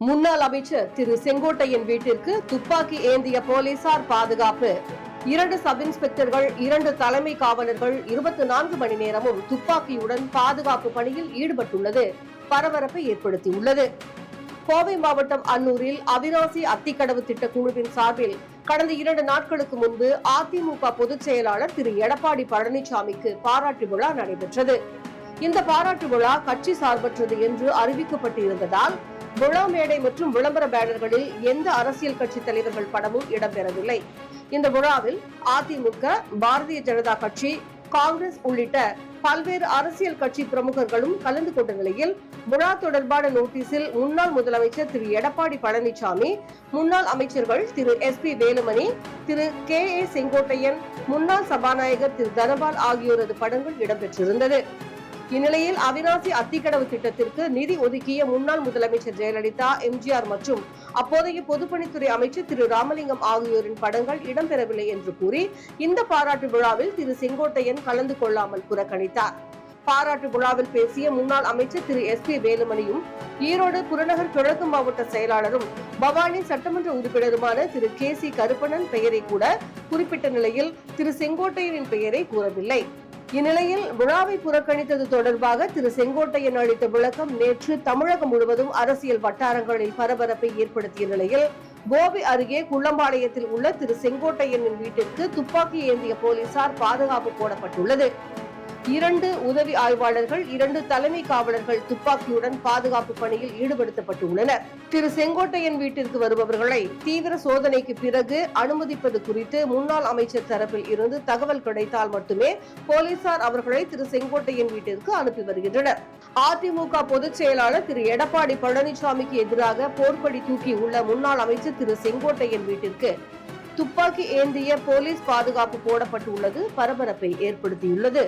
முன்னாள் அமைச்சர் திரு செங்கோட்டையன் வீட்டிற்கு துப்பாக்கி ஏந்திய போலீசார் பாதுகாப்பு. இரண்டு சப் இன்ஸ்பெக்டர்கள் இரண்டு தலைமை காவலர்கள் இருபத்தி நான்கு மணி நேரமும் துப்பாக்கியுடன் பாதுகாப்பு பணியில் ஈடுபட்டுள்ளது. பரபரப்பை ஏற்படுத்தியுள்ளது. கோவை மாவட்டம் அன்னூரில் அவினாசி அத்திக்கடவு திட்ட குழுவின் சார்பில் கடந்த இரண்டு நாட்களுக்கு முன்பு அதிமுக பொதுச் செயலாளர் திரு எடப்பாடி பழனிசாமிக்கு பாராட்டு விழா நடைபெற்றது. இந்த பாராட்டு விழா கட்சி சார்பற்றது என்று அறிவிக்கப்பட்டிருந்ததால் விழா மேடை மற்றும் விளம்பர பேனர்களில் எந்த அரசியல் கட்சி தலைவர்கள் படமும் இடம்பெறவில்லை. இந்த விழாவில் அதிமுக பாரதிய ஜனதா கட்சி காங்கிரஸ் உள்ளிட்ட பல்வேறு அரசியல் கட்சி பிரமுகர்களும் கலந்து கொண்ட நிலையில் விழா தொடர்பான நோட்டீஸில் முன்னாள் முதலமைச்சர் திரு. எடப்பாடி பழனிசாமி முன்னாள் அமைச்சர்கள் திரு. S. P. Velumani Thiru. K. A. Sengottaiyan முன்னாள் சபாநாயகர் திரு. தனபால் ஆகியோரது படங்கள் இடம்பெற்றிருந்தது. இந்நிலையில் அவினாசி அத்திக்கடவு திட்டத்திற்கு நிதி ஒதுக்கிய முன்னாள் முதலமைச்சர் ஜெயலலிதா எம்ஜிஆர் மற்றும் அப்போதைய பொதுப்பணித்துறை அமைச்சர் திரு ராமலிங்கம் ஆகியோரின் படங்கள் இடம்பெறவில்லை என்று கூறி இந்த பாராட்டு விழாவில் திரு செங்கோட்டையன் கலந்து கொள்ளாமல் புறக்கணித்தார். பாராட்டு விழாவில் பேசிய முன்னாள் அமைச்சர் திரு எஸ் பி வேலுமணியும் ஈரோடு புறநகர் கிழக்கு மாவட்ட செயலாளரும் பவானி சட்டமன்ற உறுப்பினருமான திரு கே சி கருப்பணன் பெயரை கூட குறிப்பிட்ட நிலையில் திரு செங்கோட்டையனின் பெயரை கூறவில்லை. இந்நிலையில் விழாவை புறக்கணித்தது தொடர்பாக திரு செங்கோட்டையன் அளித்த விளக்கம் நேற்று தமிழகம் முழுவதும் அரசியல் வட்டாரங்களில் பரபரப்பை ஏற்படுத்திய நிலையில் கோபி அருகே குள்ளம்பாளையத்தில் உள்ள திரு செங்கோட்டையனின் வீட்டிற்கு துப்பாக்கி ஏந்திய போலீசார் பாதுகாப்பு போடப்பட்டுள்ளது. இரண்டு உதவி ஆய்வாளர்கள் இரண்டு தலைமை காவலர்கள் துப்பாக்கியுடன் பாதுகாப்பு பணியில் ஈடுபடுத்தப்பட்டுள்ளனர். திரு செங்கோட்டையன் வீட்டிற்கு வருபவர்களை தீவிர சோதனைக்கு பிறகு அனுமதிப்பது குறித்து முன்னாள் அமைச்சர் தரப்பில் இருந்து தகவல் கிடைத்தால் மட்டுமே போலீசார் அவர்களை திரு செங்கோட்டையன் வீட்டிற்கு அனுப்பி வருகின்றனர். அதிமுக பொதுச் செயலாளர் திரு எடப்பாடி பழனிசாமிக்கு எதிராக போர்க்கொடி தூக்கி உள்ள முன்னாள் அமைச்சர் திரு செங்கோட்டையன் வீட்டிற்கு துப்பாக்கி ஏந்திய போலீஸ் பாதுகாப்பு போடப்பட்டுள்ளது பரபரப்பை ஏற்படுத்தியுள்ளது.